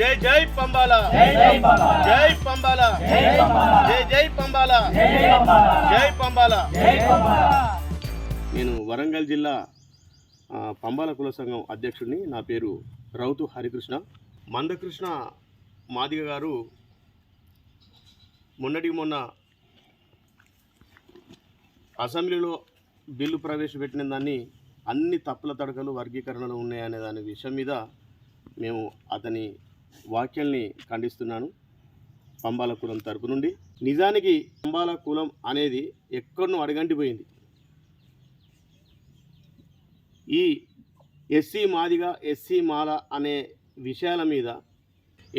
జై జై పంబాల. జై పంబాల. జై జై పంబాల. జై పంబాల. నేను వరంగల్ జిల్లా పంబాల కుల సంఘం అధ్యక్షుడిని. నా పేరు రౌతు హరికృష్ణ. మందకృష్ణ మాదిగ గారు మొన్నటికి మొన్న అసెంబ్లీలో బిల్లు ప్రవేశపెట్టిన దాన్ని అన్ని తప్పుల తడకలు వర్గీకరణలు ఉన్నాయనే దాని విషయం మీద మేము అతని వాక్యాల్ని ఖండిస్తున్నాను పంబాల కులం తరపు నుండి. నిజానికి పంబాల కులం అనేది ఎక్కడనో అడగంటిపోయింది. ఈ ఎస్సీ మాదిగా ఎస్సీ మాల అనే విషయాల మీద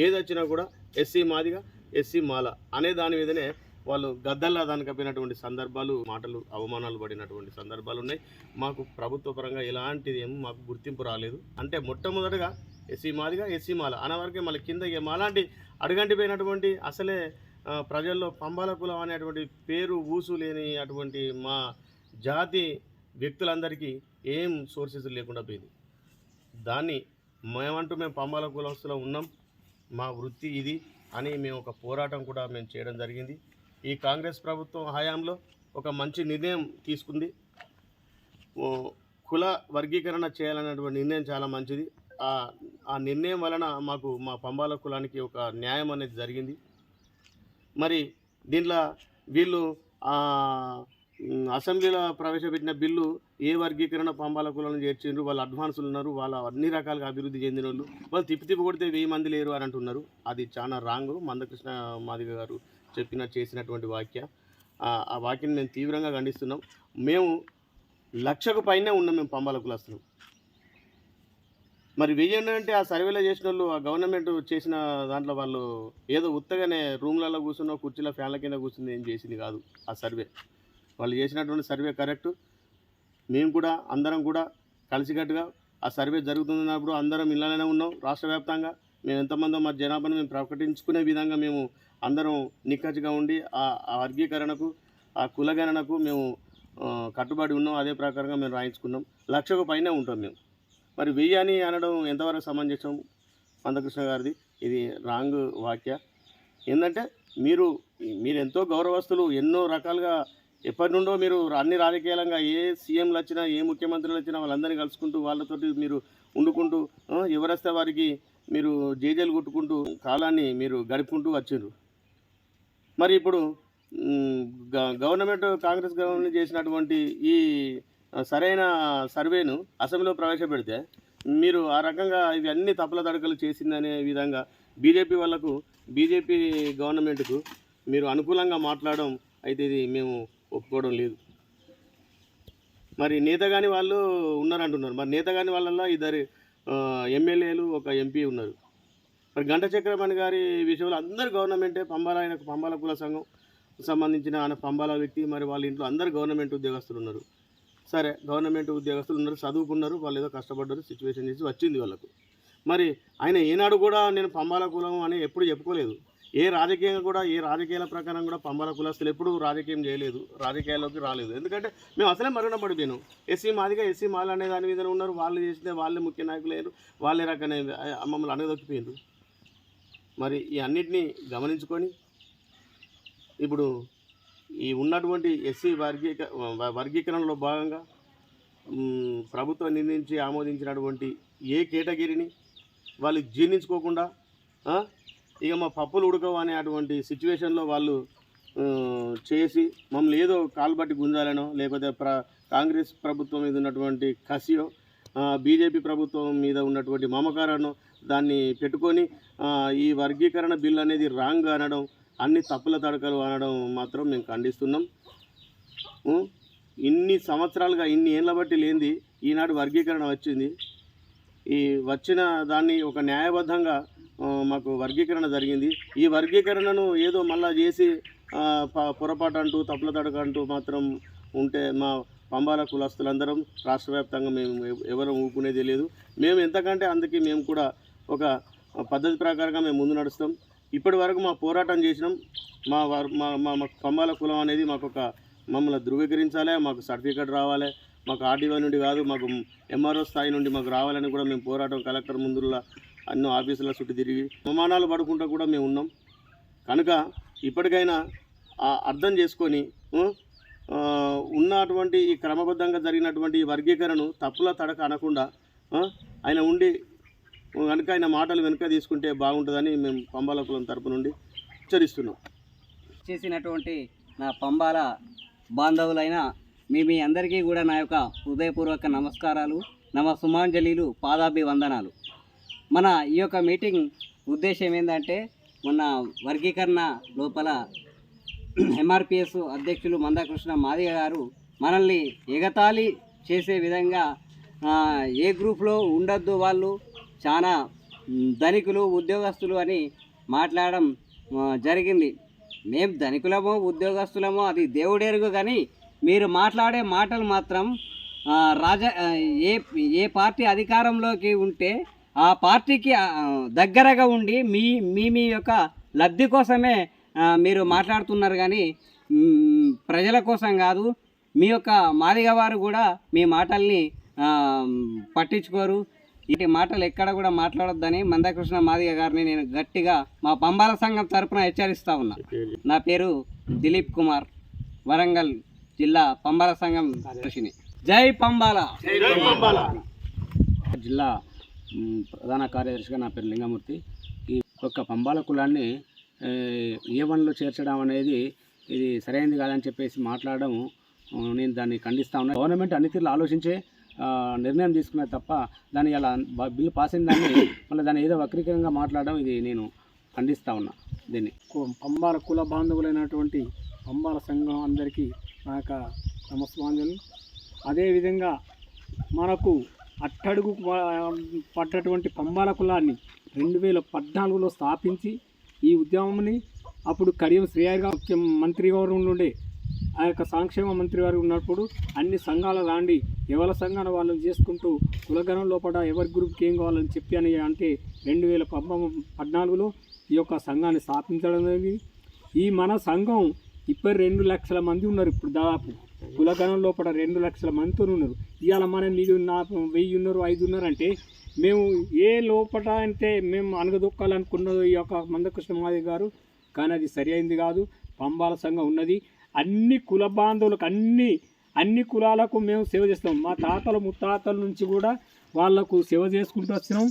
ఏదొచ్చినా కూడా ఎస్సీ మాదిగా ఎస్సీ మాల అనే దాని మీదనే వాళ్ళు గద్దల్లా దానికి కప్పినటువంటి సందర్భాలు మాటలు అవమానాలు పడినటువంటి సందర్భాలు ఉన్నాయి మాకు ప్రభుత్వ పరంగా ఎలాంటిది ఏం మాకు గుర్తింపు రాలేదు. అంటే మొట్టమొదటగా ఎస్సీ మాదిగా ఎస్సీ మాల. అనవరకే మళ్ళీ కింద మాలాంటి అడుగంటి పోయినటువంటి అసలే ప్రజల్లో పంబాల కులం అనేటువంటి పేరు ఊసు లేని అటువంటి మా జాతి వ్యక్తులందరికీ ఏం సోర్సెస్ లేకుండా పోయింది. దాన్ని మేమంటూ మేము పంబాల కులస్తులో ఉన్నాం. మా వృత్తి ఇది అని మేము ఒక పోరాటం కూడా మేము చేయడం జరిగింది. ఈ కాంగ్రెస్ ప్రభుత్వం హయాంలో ఒక మంచి నిర్ణయం తీసుకుంది. కుల వర్గీకరణ చేయాలన్నటువంటి నిర్ణయం చాలా మంచిది. ఆ నిర్ణయం వలన మాకు మా పంబాల కులానికి ఒక న్యాయం అనేది జరిగింది. మరి దీంట్లో వీళ్ళు అసెంబ్లీలో ప్రవేశపెట్టిన బిల్లు ఏ వర్గీకరణ పంబాల కులను చేర్చిండ్రు వాళ్ళు అడ్వాన్సులు ఉన్నారు వాళ్ళ అన్ని రకాలుగా అభివృద్ధి చెందిన వాళ్ళు వాళ్ళు తిప్పి తిప్పి కొడితే వెయ్యి మంది లేరు అని అంటున్నారు. అది చాలా రాంగ్. మందకృష్ణ మాదిగ గారు చెప్పిన చేసినటువంటి వాక్య. ఆ ఆ వాక్యం మేము తీవ్రంగా ఖండిస్తున్నాం. మేము లక్షకు పైనే ఉన్నాం మేము పంబాల కులస్తున్నాం మరి వెయ్యి అంటే ఆ సర్వేలో చేసిన వాళ్ళు ఆ గవర్నమెంట్ చేసిన దాంట్లో వాళ్ళు ఏదో ఉత్తగానే రూమ్లలో కూర్చున్న కుర్చీలో ఫ్యాన్ల కింద కూర్చుని ఏం చేసింది కాదు ఆ సర్వే. వాళ్ళు చేసినటువంటి సర్వే కరెక్ట్. మేము కూడా అందరం కూడా కలిసికట్టుగా ఆ సర్వే జరుగుతున్నప్పుడు అందరం ఇళ్ళలోనే ఉన్నాం రాష్ట్ర వ్యాప్తంగా. మేము ఎంతమందో మా జనాభాను మేము ప్రకటించుకునే విధంగా మేము అందరం నిక్కచ్చిగా ఉండి ఆ వర్గీకరణకు ఆ కులగణనకు మేము కట్టుబడి ఉన్నాం. అదే ప్రకారంగా మేము రాయించుకున్నాం. లక్షకు పైనే ఉంటాం మేము. మరి వెయ్యి అని అనడం ఎంతవరకు సమంజసం? మందకృష్ణ గారిది. ఇది రాంగ్ వాక్య. ఏంటంటే మీరు మీరు ఎంతో గౌరవస్తులు ఎన్నో రకాలుగా ఎప్పటి నుండో మీరు అన్ని రాజకీయాలంగా ఏ సీఎంలు వచ్చినా ఏ ముఖ్యమంత్రులు వచ్చినా వాళ్ళందరినీ కలుసుకుంటూ వాళ్ళతోటి మీరు వండుకుంటూ ఎవరొస్తే వారికి మీరు జేజేలు కొట్టుకుంటూ కాలాన్ని మీరు గడుపుకుంటూ వచ్చిండ్రు. మరి ఇప్పుడు గ- గవర్నమెంట్ కాంగ్రెస్ గవర్నమెంట్ చేసినటువంటి ఈ సరైన సర్వేను అసెంబ్లీలో ప్రవేశపెడితే మీరు ఆ రకంగా ఇవి తప్పుల తడకలు చేసిందనే విధంగా బీజేపీ వాళ్ళకు బీజేపీ గవర్నమెంట్కు మీరు అనుకూలంగా మాట్లాడడం అయితే ఇది మేము ఒప్పుకోవడం లేదు. మరి నేత కాని వాళ్ళు ఉన్నారంటున్నారు. మరి నేత కాని వాళ్ళల్లో ఇద్దరు ఎమ్మెల్యేలు ఒక ఎంపీ ఉన్నారు. మరి గంట చక్రపాణి గారి విషయంలో అందరు గవర్నమెంటే పంబాల ఆయనకు పంబాల కుల సంఘం సంబంధించిన ఆయన పంబాల వ్యక్తి మరి వాళ్ళ ఇంట్లో అందరు గవర్నమెంట్ ఉద్యోగస్తులు ఉన్నారు. సరే గవర్నమెంట్ ఉద్యోగస్తులు ఉన్నారు చదువుకున్నారు వాళ్ళు ఏదో కష్టపడ్డారు సిచ్యువేషన్ చేసి వచ్చింది వాళ్ళకు. మరి ఆయన ఏనాడు కూడా నేను పంబాల కులం అని ఎప్పుడు చెప్పుకోలేదు. ఏ రాజకీయంగా కూడా ఏ రాజకీయాల ప్రకారం కూడా పంబాల కులస్తులు ఎప్పుడు రాజకీయం చేయలేదు రాజకీయాల్లోకి రాలేదు. ఎందుకంటే మేము అసలే మరుగున పడిపోయాను. ఎస్సీ మాదిగా ఎస్సీ మాల అనే దాని మీద ఉన్నారు. వాళ్ళు చేస్తే వాళ్ళే ముఖ్య నాయకులు లేరు వాళ్ళే రకనే మమ్మల్ని అనగదొక్కిపోయారు మరి ఈ అన్నిటినీ గమనించుకొని ఇప్పుడు ఈ ఉన్నటువంటి ఎస్సీ వర్గీక వర్గీకరణలో భాగంగా ప్రభుత్వం నిర్ణయించి ఆమోదించినటువంటి ఏ కేటగిరీని వాళ్ళు జీర్ణించుకోకుండా ఇక మా పప్పులు ఉడకవు అనే అటువంటి సిచ్యువేషన్లో వాళ్ళు చేసి మమ్మల్ని ఏదో కాలుబట్టి గుంజాలనో లేకపోతే ప్ర కాంగ్రెస్ ప్రభుత్వం మీద ఉన్నటువంటి కసియో బీజేపీ ప్రభుత్వం మీద ఉన్నటువంటి మమకారాన్ని దాన్ని పెట్టుకొని ఈ వర్గీకరణ బిల్ అనేది రాంగ్ అనడం అన్ని తప్పుల తడకలు అనడం మాత్రం మేము ఖండిస్తున్నాం. ఇన్ని సంవత్సరాలుగా ఇన్ని ఏళ్ళ బట్టి లేనిది ఈనాడు వర్గీకరణ వచ్చింది. ఈ వచ్చిన దాన్ని ఒక న్యాయబద్ధంగా మాకు వర్గీకరణ జరిగింది. ఈ వర్గీకరణను ఏదో మళ్ళా చేసి ప- పొరపాటు అంటూ తప్పుల తడక అంటూ మాత్రం ఉంటే మా పంబాల కులస్తులందరం రాష్ట్ర వ్యాప్తంగా మేము ఎవరం ఊపునేది లేదు. మేము ఎంతకంటే అందుకే మేము కూడా ఒక పద్ధతి ప్రకారంగా మేము ముందు నడుస్తాం. ఇప్పటి వరకు మా పోరాటం చేసినాం. మా మా మా మా కులం అనేది మాకు ఒక మమ్మల్ని ధృవీకరించాలి మాకు సర్టిఫికేట్ రావాలి. మాకు ఆర్డీఓ నుండి కాదు మాకు ఎంఆర్ఓ స్థాయి నుండి మాకు రావాలని కూడా మేము పోరాటం కలెక్టర్ ముందులా అన్నో ఆఫీసుల చుట్టూ తిరిగి అవమానాలు పడుకుంటూ కూడా మేము ఉన్నాం. కనుక ఇప్పటికైనా అర్థం చేసుకొని ఉన్నటువంటి ఈ క్రమబద్ధంగా జరిగినటువంటి ఈ వర్గీకరణను తప్పుల తడక అనకుండా ఆయన ఉండి కనుక ఆయన మాటలు వెనుక తీసుకుంటే బాగుంటుందని మేము పంబాల కులం తరపు నుండి హెచ్చరిస్తున్నాం. చేసినటువంటి నా పంబాల బాంధవులైన మీ మీ అందరికీ కూడా నా యొక్క హృదయపూర్వక నమస్కారాలు నమ సుమాంజలీలు పాదాభి వందనాలు మన ఈ యొక్క మీటింగ్ ఉద్దేశం ఏంటంటే మొన్న వర్గీకరణ లోపల ఎంఆర్పిఎస్ అధ్యక్షులు మందాకృష్ణ మాదిగ గారు మనల్ని ఎగతాళి చేసే విధంగా ఏ గ్రూప్లో ఉండొద్దు వాళ్ళు చాలా ధనికులు ఉద్యోగస్తులు అని మాట్లాడడం జరిగింది. మేము ధనికులమో ఉద్యోగస్తులమో అది దేవుడెరుగు కానీ మీరు మాట్లాడే మాటలు మాత్రం రాజ ఏ ఏ పార్టీ అధికారంలోకి ఉంటే ఆ పార్టీకి దగ్గరగా ఉండి మీ మీ మీ యొక్క లబ్ధి కోసమే మీరు మాట్లాడుతున్నారు కానీ ప్రజల కోసం కాదు మీ యొక్క మాదిగ వారు కూడా మీ మాటల్ని పట్టించుకోరు. ఇటు మాటలు ఎక్కడ కూడా మాట్లాడొద్దని మందకృష్ణ మాదిగ గారిని నేను గట్టిగా మా పంబాల సంఘం తరపున హెచ్చరిస్తా ఉన్నా. నా పేరు దిలీప్ కుమార్ వరంగల్ జిల్లా పంబాల సంఘం దర్శిని జై పంబాల! జిల్లా ప్రధాన కార్యదర్శిగా నా పేరు లింగమూర్తి. ఈ యొక్క పంబాల కులాన్ని ఏ, వన్లో చేర్చడం అనేది ఇది సరైనది కాదని చెప్పేసి మాట్లాడడం నేను దాన్ని ఖండిస్తా ఉన్నా. గవర్నమెంట్ అన్ని తీరులు ఆలోచించే నిర్ణయం తీసుకున్నది తప్ప దాన్ని ఇలా బిల్లు పాస్ అయిన దాన్ని మళ్ళీ దాన్ని ఏదో వక్రీకరంగా మాట్లాడడం ఇది నేను ఖండిస్తూ ఉన్నా దీన్ని. కు- పంబాల కుల బాంధవులైనటువంటి పంబాల సంఘం అందరికీ నా యొక్క నమస్వాంజలు అదేవిధంగా మనకు అట్టడుగు పడ్డటువంటి పంబాల కులాన్ని రెండు వేల పద్నాలుగులో స్థాపించి ఈ ఉద్యమంని అప్పుడు కడియం శ్రేయగా మంత్రి గారు ఉండే ఆ యొక్క సంక్షేమ మంత్రి వారు ఉన్నప్పుడు అన్ని సంఘాల రాండి ఎవరి సంఘాన్ని వాళ్ళని చేసుకుంటూ కులగణం లోపల ఎవరి గ్రూప్కి ఏం కావాలని చెప్పి అని అంటే రెండు వేల పద్నాలుగులో ఈ యొక్క సంఘాన్ని స్థాపించడం జరిగింది. ఈ మన సంఘం ఇప్పటి రెండు లక్షల మంది ఉన్నారు ఇప్పుడు దాదాపు. కులగణం లోపల రెండు లక్షల మందితో ఉన్నారు. ఇవాళ మన నీకు నా వెయ్యి ఉన్నారు ఐదు ఉన్నారు అంటే మేము ఏ లోపల అంటే మేము అనగదొక్కాలనుకున్నదో ఈ యొక్క మందకృష్ణ మాది గారు కానీ అది సరి అయింది కాదు. పంబాల సంఘం ఉన్నది. అన్ని కుల బాంధవులకు అన్ని అన్ని కులాలకు మేము సేవ చేస్తాం. మా తాతల ముత్తాతల నుంచి కూడా వాళ్ళకు సేవ చేసుకుంటూ వచ్చినాం.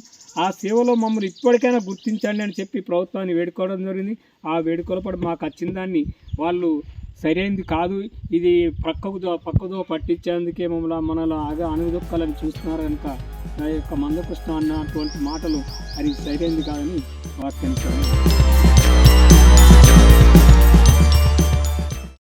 ఆ సేవలో మమ్మల్ని ఇప్పటికైనా గుర్తించండి అని చెప్పి ప్రభుత్వాన్ని వేడుకోవడం జరిగింది. ఆ వేడుకల పడి మాకు వచ్చిన దాన్ని వాళ్ళు సరైనది కాదు. ఇది పక్కకు పక్కదో పట్టించేందుకే మమ్మల్ని మనలో ఆగా అనుదొక్కాలని చూస్తున్నారు కనుక నా యొక్క మందకృష్ణ అన్నటువంటి మాటలు అది సరైనది కాదని వ్యాఖ్యానించారు